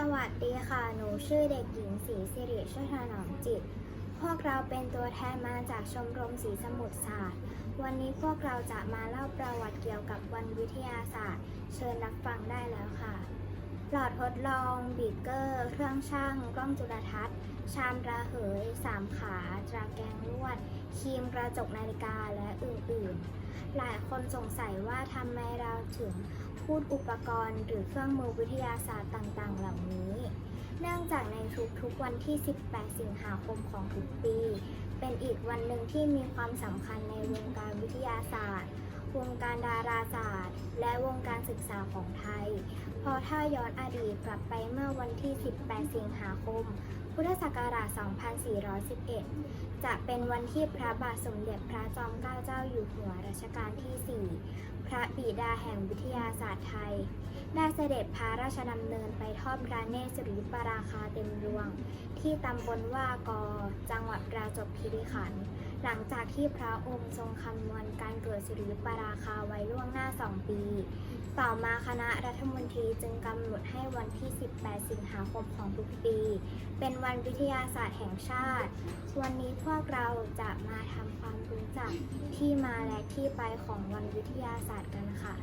สวัสดีค่ะ หนูชื่อเด็กหญิงศรีสิริช่วยถนอมจิต พวกเราเป็นตัวแทนมาจากชมรมศรีสมุทรศาสตร์ วันนี้พวกเราจะมาเล่าประวัติเกี่ยวกับวันวิทยาศาสตร์ เชิญรับฟังได้แล้วค่ะ หลอดทดลอง บีเกอร์ เครื่องช่าง กล้องจุลทรรศน์ ชามระเหย สามขา ตราแกงลวด ครีมกระจกนาฬิกา และอื่นๆ หลายคนสงสัยว่าทำไมเราถึงพูดอุปกรณ์หรือเครื่องมือวิทยาศาสตร์ต่างๆ เหล่านี้ เนื่องจากในทุกๆวันที่ 18 สิงหาคมของทุกปี เป็นอีกวันหนึ่งที่มีความสำคัญในวงการวิทยาศาสตร์ วงการดาราศาสตร์ และวงการศึกษาของไทยะถ้าย้อนอดีตกลับไปเมื่อวันที่ 18 สิงหาคม พุทธศักราช 2411 จะเป็นวันที่พระบาทสมเด็จพระจอมเกล้าเจ้าอยู่หัวรัชกาลที่ 4 พระบิดาแห่งวิทยาศาสตร์ไทย ได้เสด็จพระราชดำเนินไปทอดพระเนตรสิริปราคาเต็มดวง ที่ตำบลว่ากอ จังหวัดปราจวบคีรีขันธ์ หลังจากที่พระองค์ทรงคำนวณการเกิดสิริปราคาไว้ล่วงหน้า2ปี ต่อมาคณะรัฐมนตรีจึงกำหนดให้วันที่ 18 สิงหาคมของทุกปี เป็นวันวิทยาศาสตร์แห่งชาติ วันนี้พวกเราจะมาทำความรู้จักที่มาและที่ไปของวันวิทยาศาสตร์กันค่ะ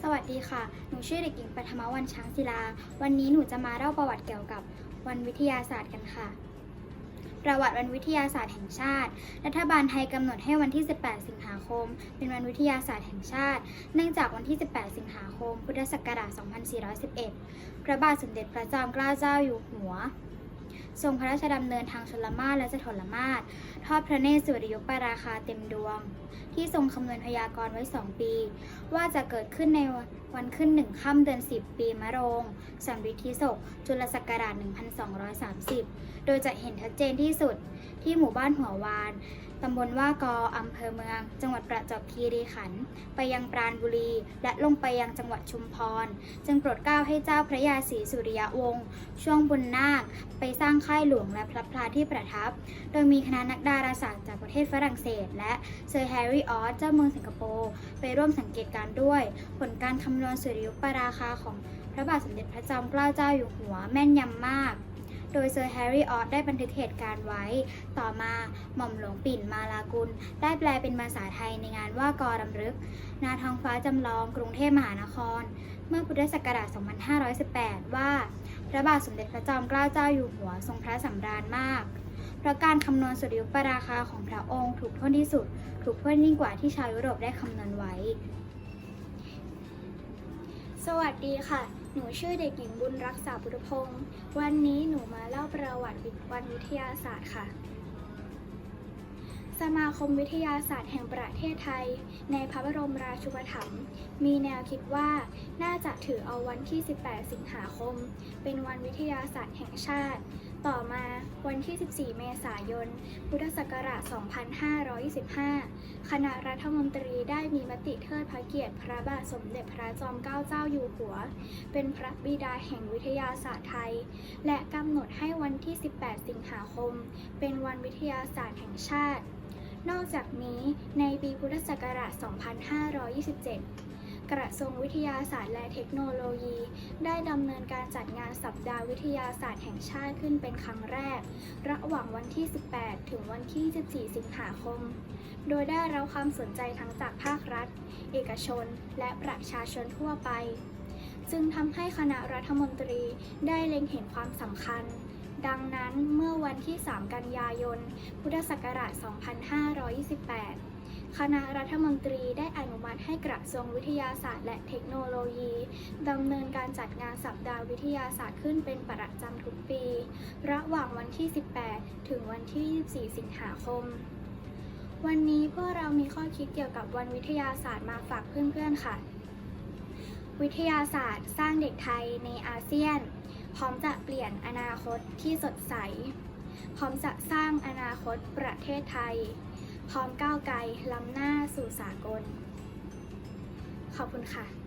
สวัสดีค่ะ หนูชื่อเด็กหญิงปัทมวันช้างศิลา วันนี้หนูจะมาเล่าประวัติเกี่ยวกับวันวิทยาศาสตร์กันค่ะ ประวัติวันวิทยาศาสตร์แห่งชาติ รัฐบาลไทยกำหนดให้วันที่ 18 สิงหาคม เป็นวันวิทยาศาสตร์แห่งชาติ เนื่องจากวันที่ 18 สิงหาคม พุทธศักราช 2411 พระบาทสมเด็จพระจอมเกล้าเจ้าอยู่หัว ทรงพระราชดำเนินทางชลมาศและสถลมาศทอดพระเนตรสุริยุปราคาเต็มดวง ที่ทรงคำนวณพยากรณ์ไว้2ปี ว่าจะเกิดขึ้นใน วันขึ้นหนึ่งค่ำเดือน 10 ปีมะโรงสัมฤทธิศก จุลศักราช 1230 โดยจะเห็นชัดเจนที่สุดที่หมู่บ้านหัววาน ตำบลว่ากออำเภอเมือง จังหวัดประจวบคีรีขันธ์ ไปยังปราณบุรี และลงไปยังจังหวัดชุมพร จึงโปรดเกล้าให้เจ้าพระยาศรีสุริยวงศ์ ช่วงบุญนาค ไปสร้างค่ายหลวงและพระพลาที่ประทับ โดยมีคณะนักดาราศาสตร์จากประเทศฝรั่งเศส และเซอร์แฮร์รี่ออส เจ้าเมืองสิงคโปร์ ไปร่วมสังเกตการด้วย ผลการคำนวณสุริยุปราคาของพระบาทสมเด็จพระจอมเกล้าเจ้าอยู่หัวแม่นยำมาก โดยเซอร์แฮร์รี่ออสได้บันทึกเหตุการณ์ไว้ ต่อมาหม่อมหลวงปิ่นมาลากุล ได้แปลเป็นภาษาไทยในงานว่ากอรำลึก นาท้องฟ้าจำลองกรุงเทพมหานคร เมื่อพุทธศักราช 2518 ว่า พระบาทสมเด็จพระจอมเกล้าเจ้าอยู่หัวทรงพระสำราญมากเพราะการคำนวณสุริยุปราคาของพระองค์ถูกถ้วนที่สุด ถูกถ้วนยิ่งกว่าที่ชาวยุโรปได้คำนวณไว้ สวัสดีค่ะ หนูชื่อเด็กหญิงบุญรักษาบุตรพงศ์วันนี้หนูมาเล่าประวัติวันวิทยาศาสตร์ค่ะ สมาคมวิทยาศาสตร์แห่งประเทศไทย ในพระบรมราชูปถัมภ์มีแนวคิดว่าน่าจะถือเอาวันที่ 18 สิงหาคม เป็นวันวิทยาศาสตร์แห่งชาติ ต่อมาวันที่ 14 เมษายน พุทธศักราช 2525 คณะรัฐมนตรีได้มีมติเทิดพระเกียรติพระบาทสมเด็จพระจอมเกล้าเจ้าอยู่หัว เป็นพระบิดาแห่งวิทยาศาสตร์ไทย และกำหนดให้วันที่ 18 สิงหาคม เป็นวันวิทยาศาสตร์แห่งชาติ นอกจากนี้ในปีพุทธศักราช 2527 กระทรวงวิทยาศาสตร์และเทคโนโลยี ได้ดำเนินการจัดงานสัปดาห์วิทยาศาสตร์แห่งชาติขึ้นเป็นครั้งแรก ระหว่างวันที่ 18 ถึงวันที่ 14 สิงหาคม โดยได้รับความสนใจทั้งจากภาครัฐ เอกชน และประชาชนทั่วไปจึงทำให้คณะรัฐมนตรีได้เล็งเห็นความสำคัญดังนั้นเมื่อวันที่ 3 กันยายน พุทธศักราช 2528 คณะรัฐมนตรีได้อนุมัติให้กระทรวงวิทยาศาสตร์และเทคโนโลยีดำเนินการจัดงานสัปดาห์วิทยาศาสตร์ขึ้นเป็นประจำทุกปี ระหว่างวันที่ 18 ถึงวันที่ 24 สิงหาคม วันนี้พวกเรามีข้อคิดเกี่ยวกับวันวิทยาศาสตร์มาฝากเพื่อนๆค่ะ วิทยาศาสตร์สร้างเด็กไทยในอาเซียน พร้อมจะเปลี่ยนอนาคตที่สดใส พร้อมจะสร้างอนาคตประเทศไทย พร้อมก้าวไกลล้ำหน้าสู่สากล ขอบคุณค่ะ